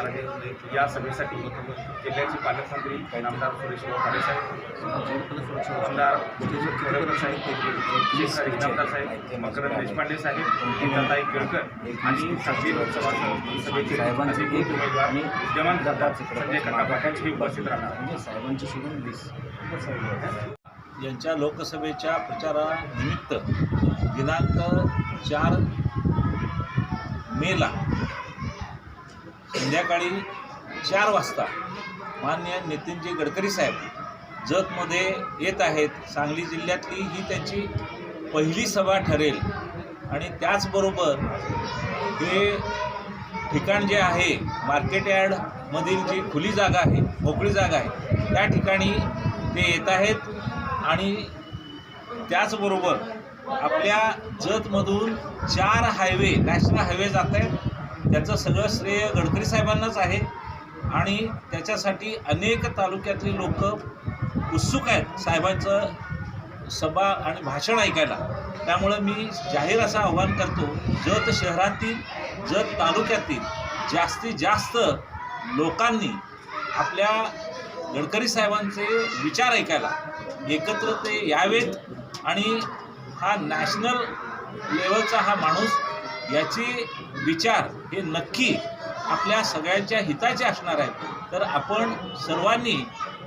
होणार आहे या सभेसाठी जिल्ह्याचे पालकमंत्री आमदार सुरेश खाडे साहेब आमदार केळकर साहेब इनामदार साहेब मकरंद देशपांडे साहेब गीताताई केळकर आणि सांगली लोकसभा सभेचे अधिकृत उमेदवार विद्यमान संजय काका पाटील हे उपस्थित राहणार. साहेबांची सोडून वीस यांच्या लोकसभेच्या प्रचारानिमित्त दिनांक चार मेला संध्याकाळी चार वाजता मान्य नितीनजी गडकरी साहेब जतमध्ये येत आहेत. सांगली जिल्ह्यातली ही त्यांची पहिली सभा ठरेल. आणि त्याचबरोबर हे ठिकाण जे आहे मार्केट यार्डमधील जी खुली जागा आहे मोकळी जागा आहे त्या ठिकाणी ते येत आहेत. आणि त्याचबरोबर आपल्या जतमधून चार हायवे नॅशनल हायवे जात आहेत. त्याचं सगळं श्रेय गडकरी साहेबांनाच आहे. आणि त्याच्यासाठी अनेक तालुक्यातली लोक उत्सुक आहेत साहेबांचं सभा आणि भाषण ऐकायला. त्यामुळं मी जाहीर असं आव्हान करतो जत शहरातील जत तालुक्यातील जास्तीत जास्त लोकांनी आपल्या गडकरी साहेबांचे विचार ऐकायला एकत्र ते यावेत. आणि हा नॅशनल लेवलचा हा माणूस याचे विचार हे नक्की आपल्या सगळ्यांच्या हिताचे असणार आहेत. तर आपण सर्वांनी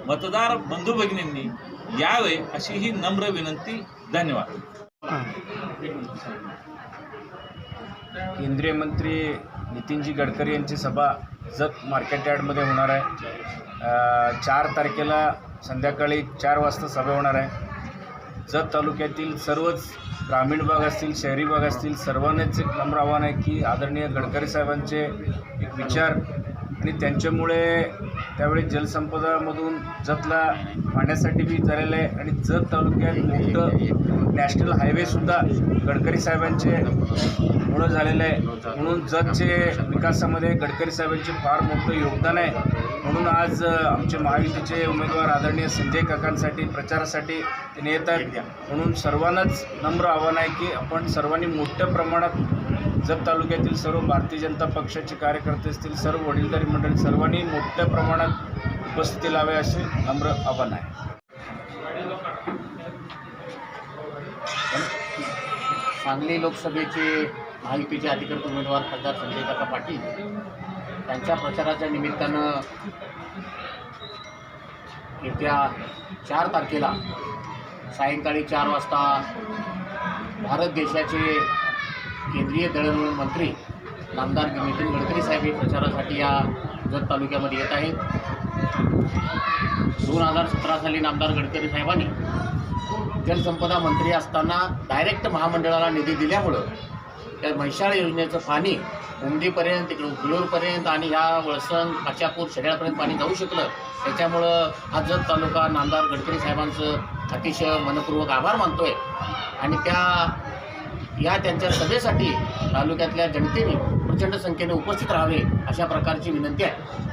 मतदार बंधू भगिनींनी यावे अशी ही नम्र विनंती. धन्यवाद. केंद्रीय मंत्री नितीनजी गडकरी यांची सभा जत मार्केट यार्डमध्ये होणार आहे. चार तारखेला संध्याकाळी चार वाजता सभा होणार आहे. जत तालुक्यातील सर्वच ग्रामीण भाग असतील शहरी भाग असतील सर्वांनाच एक नम्र आव्हान आहे की आदरणीय गडकरी साहेबांचे एक विचार आणि त्यांच्यामुळे त्यावेळी जलसंपदामधून जतला पाण्यासाठी बी झालेलं आहे. आणि जत तालुक्यात मोठं नॅशनल हायवेसुद्धा गडकरी साहेबांचे मुळं झालेलं आहे. म्हणून जतचे विकासामध्ये गडकरी साहेबांचे फार मोठं योगदान आहे. म्हणून आज आमचे महायुतीचे उमेदवार आदरणीय संजय काकांसाठी प्रचारासाठी ते येत म्हणून सर्वांनाच नम्र आव्हान आहे की आपण सर्वांनी मोठ्या प्रमाणात जत तालुक्यातील सर्व भारतीय जनता पक्षाचे कार्यकर्ते असतील सर्व वडीलधारी मंडळी सर्वांनी मोठ्या प्रमाणात उपस्थिती लावे असे नम्र आव्हान आहे. सांगली लोकसभेचे महायुतीचे अधिकृत उमेदवार खासदार संजय काका पाटील त्यांच्या प्रचाराच्या निमित्तानं येत्या चार तारखेला सायंकाळी चार वाजता भारत देशाचे केंद्रीय दळणवळण मंत्री नामदार नितीन गडकरी साहेब हे प्रचारासाठी या जत तालुक्यामध्ये येत आहेत. दोन हजार सतरा साली नामदार गडकरी साहेबांनी जलसंपदा मंत्री असताना डायरेक्ट महामंडळाला निधी दिल्यामुळं त्या म्हैशाळ योजनेचं पाणी उमदीपर्यंत तिकडे उगलूरपर्यंत आणि ह्या वळसण काच्यापूर सगळ्यापर्यंत पाणी जाऊ शकलं. त्याच्यामुळं हा जत तालुका नामदार गडकरी साहेबांचं अतिशय मनपूर्वक आभार मानतोय. आणि त्या या त्यांच्या सभेसाठी तालुक्यातल्या जनतेने प्रचंड संख्येने उपस्थित राहावे अशा प्रकारची विनंती आहे.